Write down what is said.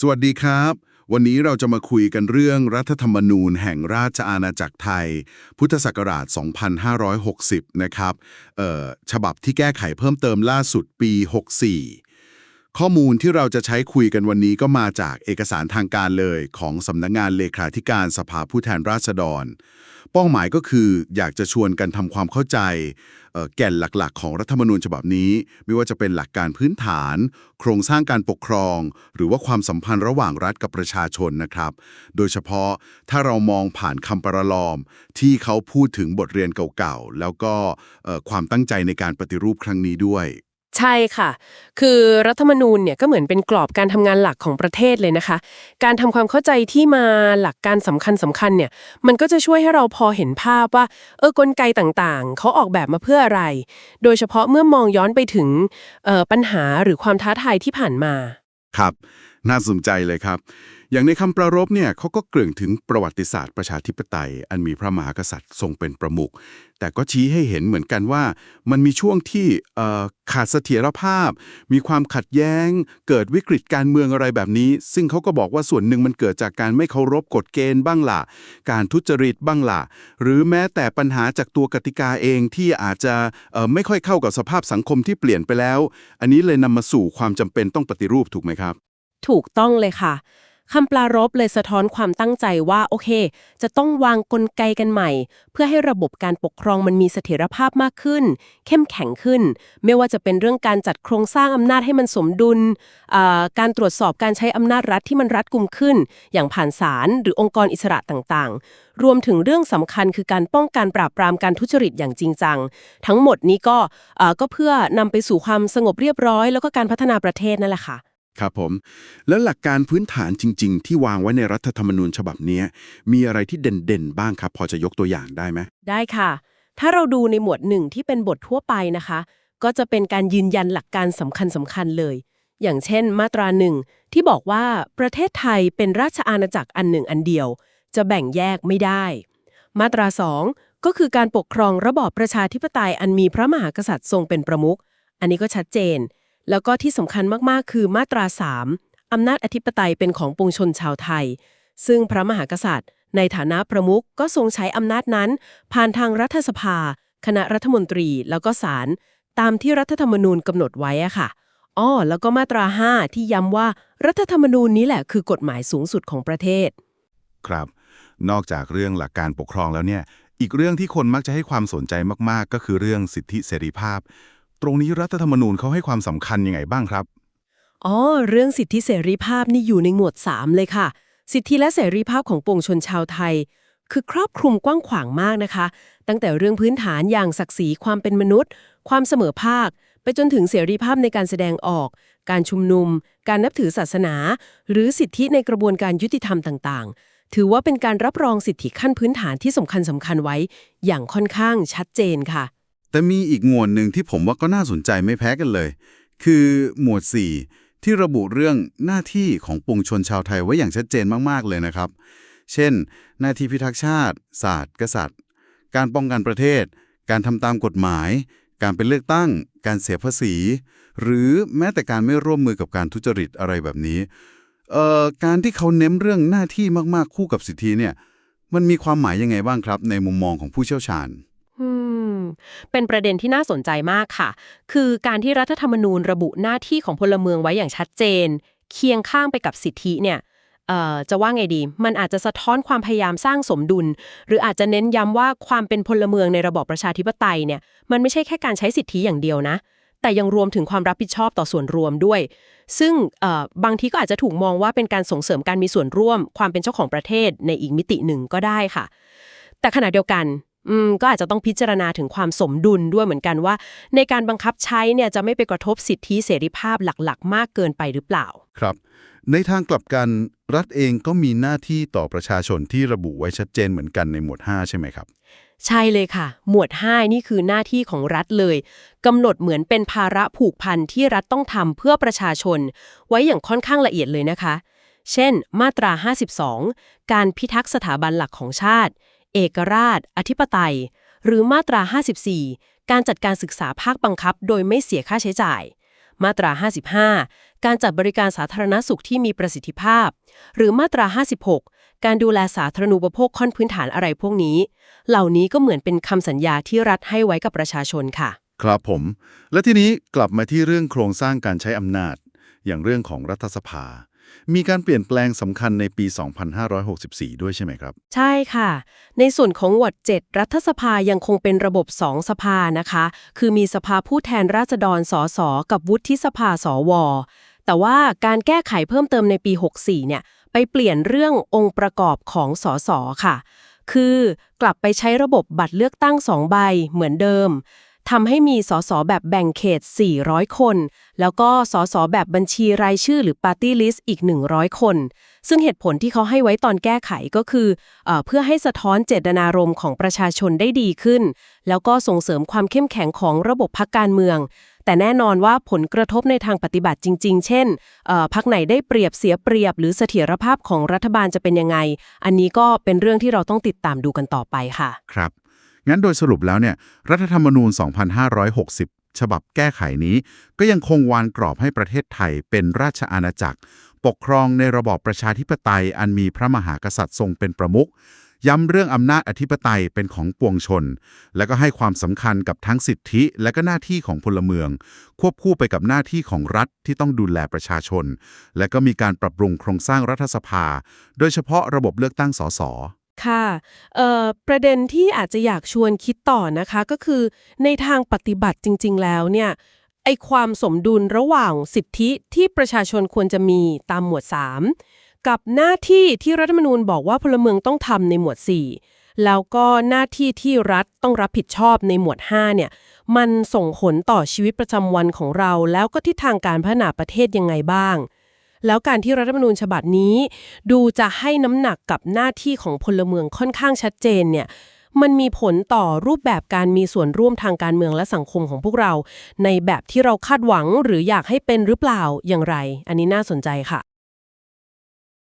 สวัสดีครับ วันนี้เราจะมาคุยกันเรื่องรัฐธรรมนูญแห่งราชอาณาจักรไทย พุทธศักราช 2560 นะครับฉบับที่แก้ไขเพิ่มเติมล่าสุดปี 64 ข้อมูลที่เราจะใช้คุยกันวันนี้ก็มาจากเอกสารทางการเลยของสำนักงงานเลขาธิการสภาผู้แทนราษฎร เป้าหมายก็คืออยากจะชวนกันทำความเข้าใจ แก่นหลักๆ ของรัฐธรรมนูญฉบับนี้ ไม่ว่าจะเป็นหลักการพื้นฐาน โครงสร้างการปกครอง หรือว่าความสัมพันธ์ระหว่างรัฐกับประชาชนนะครับ โดยเฉพาะถ้าเรามองผ่านคำประลอม ที่เขาพูดถึงบทเรียนเก่าๆแล้วก็ความตั้งใจในการปฏิรูปครั้งนี้ด้วย ใช่ค่ะ คือรัฐธรรมนูญเนี่ยก็เหมือนเป็นกรอบการทำงานหลักของประเทศเลยนะคะ การทำความเข้าใจที่มาหลักการสำคัญสำคัญเนี่ย มันก็จะช่วยให้เราพอเห็นภาพว่า เออกลไกต่างๆ เขาออกแบบมาเพื่ออะไร โดยเฉพาะเมื่อมองย้อนไปถึงปัญหาหรือความท้าทายที่ผ่านมา ครับ น่าสนใจเลยครับ อย่างในคำประรบเนี่ยเขาก็เกริ่งถึงประวัติศาสตร์ประชาธิปไตย อันมีพระมหากษัตริย์ทรงเป็นประมุขแต่ก็ชี้ให้เห็นเหมือนกันว่า มันมีช่วงที่ขาดเสถียรภาพ มีความขัดแย้ง เกิดวิกฤตการเมืองอะไรแบบนี้ ซึ่งเขาก็บอกว่าส่วนหนึ่งมันเกิดจากการไม่เคารพกฎเกณฑ์บ้างล่ะ การทุจริตบ้างล่ะ หรือแม้แต่ปัญหาจากตัวกติกาเองที่อาจจะไม่ค่อยเข้ากับสภาพสังคมที่เปลี่ยนไปแล้ว อันนี้เลยนำมาสู่ความจำเป็นต้องปฏิรูปถูกไหมครับ ถูกต้องเลยค่ะคำปลารบเลยสะท้อนความตั้งใจว่าโอเค จะต้องวางกลไกกันใหม่ เพื่อให้ระบบการปกครองมันมีเสถียรภาพมากขึ้น เข้มแข็งขึ้น ไม่ว่าจะเป็นเรื่องการจัดโครงสร้างอำนาจให้มันสมดุลการตรวจสอบการใช้อำนาจรัฐที่มันรัดกุมขึ้น อย่างผ่านศาลหรือองค์กรอิสระต่างๆ รวมถึงเรื่องสำคัญคือการป้องกันปราบปรามการทุจริตอย่างจริงจัง ทั้งหมดนี้ก็ก็เพื่อนำไปสู่ความสงบเรียบร้อย แล้วก็การพัฒนาประเทศนั่นแหละค่ะ ครับผม แล้วหลักการพื้นฐานจริง ๆ ที่วางไว้ในรัฐธรรมนูญฉบับนี้ มีอะไรที่เด่นๆ บ้างครับ พอจะยกตัวอย่างได้ไหมได้ค่ะ ถ้าเราดูในหมวดหนึ่งที่เป็นบททั่วไปนะคะ ก็จะเป็นการยืนยันหลักการสำคัญสำคัญเลย อย่างเช่น มาตราหนึ่งที่บอกว่าประเทศไทยเป็นราชอาณาจักรอันหนึ่งอันเดียว จะแบ่งแยกไม่ได้ มาตราสองก็คือการปกครองระบอบประชาธิปไตยอันมีพระมหากษัตริย์ทรงเป็นประมุขอันนี้ก็ชัดเจน แล้วก็ที่สำคัญมากๆ คือมาตรา 3 อำนาจอธิปไตยเป็นของปวงชนชาวไทย ซึ่งพระมหากษัตริย์ ในฐานะประมุขก็ทรงใช้อำนาจนั้น ผ่านทางรัฐสภา คณะรัฐมนตรี แล้วก็ศาลตามที่รัฐธรรมนูญกำหนดไว้อะค่ะอ้อแล้วก็มาตรา 5 ที่ย้ำว่ารัฐธรรมนูญนี้แหละคือกฎหมายสูงสุดของประเทศ ครับ นอกจากเรื่องหลักการปกครองแล้วเนี่ย อีกเรื่องที่คนมักจะให้ความสนใจมาก ๆ ก็คือเรื่องสิทธิเสรีภาพ ตรงนี้รัฐธรรมนูญเขาให้ความสำคัญยังไงบ้างครับ อ๋อ เรื่องสิทธิเสรีภาพนี่อยู่ในหมวด 3 เลยค่ะ สิทธิและเสรีภาพของปวงชนชาวไทย คือครอบคลุมกว้างขวางมากนะคะ ตั้งแต่เรื่องพื้นฐานอย่างศักดิ์ศรีความเป็นมนุษย์ ความเสมอภาค ไปจนถึงเสรีภาพในการแสดงออก การชุมนุม การนับถือศาสนา หรือสิทธิในกระบวนการยุติธรรมต่างๆ ถือว่าเป็นการรับรองสิทธิขั้นพื้นฐานที่สำคัญสำคัญไว้ อย่างค่อนข้างชัดเจนค่ะ แต่มีอีกหมวดหนึ่งที่ผมว่าก็น่าสนใจไม่แพ้กันเลย คือหมวด 4 ที่ระบุเรื่องหน้าที่ของปวงชนชาวไทยไว้อย่างชัดเจนมากๆเลยนะครับ เช่น หน้าที่พิทักษ์ชาติ ศาสตร์ กษัตริย์ การป้องกันประเทศ การทำตามกฎหมาย การเป็นเลือกตั้ง การเสียภาษี หรือแม้แต่การไม่ร่วมมือกับการทุจริตอะไรแบบนี้เอ่อการที่เขาเน้นเรื่องหน้าที่มากๆคู่กับสิทธิเนี่ย มันมีความหมายยังไงบ้างครับ ในมุมมองของผู้เชี่ยวชาญ เป็นประเด็นที่น่าสนใจมากค่ะ คือการที่รัฐธรรมนูญระบุหน้าที่ของพลเมืองไว้อย่างชัดเจน เคียงข้างไปกับสิทธิเนี่ยเอ่อจะว่าไงดี มันอาจจะสะท้อนความพยายามสร้างสมดุล หรืออาจจะเน้นย้ำว่าความเป็นพลเมืองในระบอบประชาธิปไตยเนี่ย มันไม่ใช่แค่การใช้สิทธิอย่างเดียวนะ แต่ยังรวมถึงความรับผิดชอบต่อส่วนรวมด้วย ซึ่งบางทีก็อาจจะถูกมองว่าเป็นการส่งเสริมการมีส่วนร่วม ความเป็นเจ้าของประเทศในอีกมิติหนึ่งก็ได้ค่ะ แต่ขณะเดียวกัน อืมก็อาจจะต้องพิจารณาถึงความสมดุลด้วยเหมือนกันว่า ในการบังคับใช้เนี่ยจะไม่ไปกระทบสิทธิเสรีภาพหลักๆ มากเกินไปหรือเปล่า ครับ ในทางกลับกันรัฐเองก็มีหน้าที่ต่อประชาชนที่ระบุไว้ชัดเจนเหมือนกันในหมวด 5 ใช่ไหมครับ ใช่เลยค่ะ หมวด 5 นี่คือหน้าที่ของรัฐเลยกำหนดเหมือนเป็นภาระผูกพันที่รัฐต้องทำเพื่อประชาชน ไว้อย่างค่อนข้างละเอียดเลยนะคะ เช่น มาตรา 52 การพิทักษ์สถาบันหลักของชาติ เอกราช อธิปไตย หรือมาตรา 54 การจัดการศึกษาภาคบังคับ โดยไม่เสียค่าใช้จ่าย มาตรา 55 การจัดบริการสาธารณสุขที่มีประสิทธิภาพ หรือมาตรา 56 การดูแลสาธารณูปโภคขั้นพื้นฐานอะไรพวกนี้ เหล่านี้ก็เหมือนเป็นคำสัญญาที่รัฐให้ไว้กับประชาชนค่ะ ครับผม และทีนี้กลับมาที่เรื่องโครงสร้างการใช้อำนาจ อย่างเรื่องของรัฐสภา มีการเปลี่ยนแปลงสำคัญในปี 2564 ด้วยใช่ไหมครับ ใช่ค่ะ ในส่วนของวอด7รัฐสภายังคงเป็นระบบ 2 สภานะคะ คือมีสภาผู้แทนราษฎรสสกับวุฒิสภาสว แต่ว่าการแก้ไขเพิ่มเติมในปี 64 เนี่ย ไปเปลี่ยนเรื่ององค์ประกอบของสสค่ะคือกลับไปใช้ระบบบัตรเลือกตั้ง2ใบเหมือนเดิม ทำให้มีสสแบบแบ่งเขต 400 คน แล้วก็สสแบบบัญชีรายชื่อหรือ Party List อีก 100 คน ซึ่งเหตุผลที่เขาให้ไว้ตอนแก้ไขก็คือเอเพื่อให้สะท้อนเจตนารมณ์ของประชาชนได้ดีขึ้น แล้วก็ส่งเสริมความเข้มแข็งของระบบพักการเมือง แต่แน่นอนว่าผลกระทบในทางปฏิบัติจริง ๆ เช่นพักไหนได้เปรียบเสียเปรียบ หรือเสถียรภาพของรัฐบาลจะเป็นยังไง อันนี้ก็เป็นเรื่องที่เราต้องติดตามดูกันต่อไปค่ะ ครับ งั้นโดยสรุปแล้วเนี่ยรัฐธรรมนูญ 2560 ฉบับแก้ไขนี้ ก็ยังคงวางกรอบให้ประเทศไทยเป็นราชอาณาจักร ปกครองในระบอบประชาธิปไตย อันมีพระมหากษัตริย์ทรงเป็นประมุขย้ำเรื่องอำนาจอธิปไตยเป็นของปวงชน และก็ให้ความสำคัญกับทั้งสิทธิ และก็หน้าที่ของพลเมือง ควบคู่ไปกับหน้าที่ของรัฐที่ต้องดูแลประชาชน และก็มีการปรับปรุงโครงสร้างรัฐสภา โดยเฉพาะระบบเลือกตั้งสส ค่ะเอ่อประเด็นที่อาจจะอยากชวนคิดต่อนะคะก็คือ ในทางปฏิบัติจริง ๆ แล้วเนี่ยไอความสมดุลระหว่างสิทธิที่ประชาชนควรจะมีตามหมวด 3 กับหน้าที่ที่รัฐธรรมนูญบอกว่าพลเมืองต้องทำในหมวด 4 แล้วก็หน้าที่ที่รัฐต้องรับผิดชอบในหมวด 5 เนี่ย มันส่งผลต่อชีวิตประจำวันของเรา แล้วก็ทิศทางการพัฒนาประเทศยังไงบ้าง แล้วการที่รัฐธรรมนูญฉบับนี้ ดูจะให้น้ำหนักกับหน้าที่ของพลเมืองค่อนข้างชัดเจนเนี่ยมันมีผลต่อรูปแบบการมีส่วนร่วมทางการเมืองและสังคมของพวกเรา ในแบบที่เราคาดหวังหรืออยากให้เป็นหรือเปล่าอย่างไร อันนี้น่าสนใจค่ะ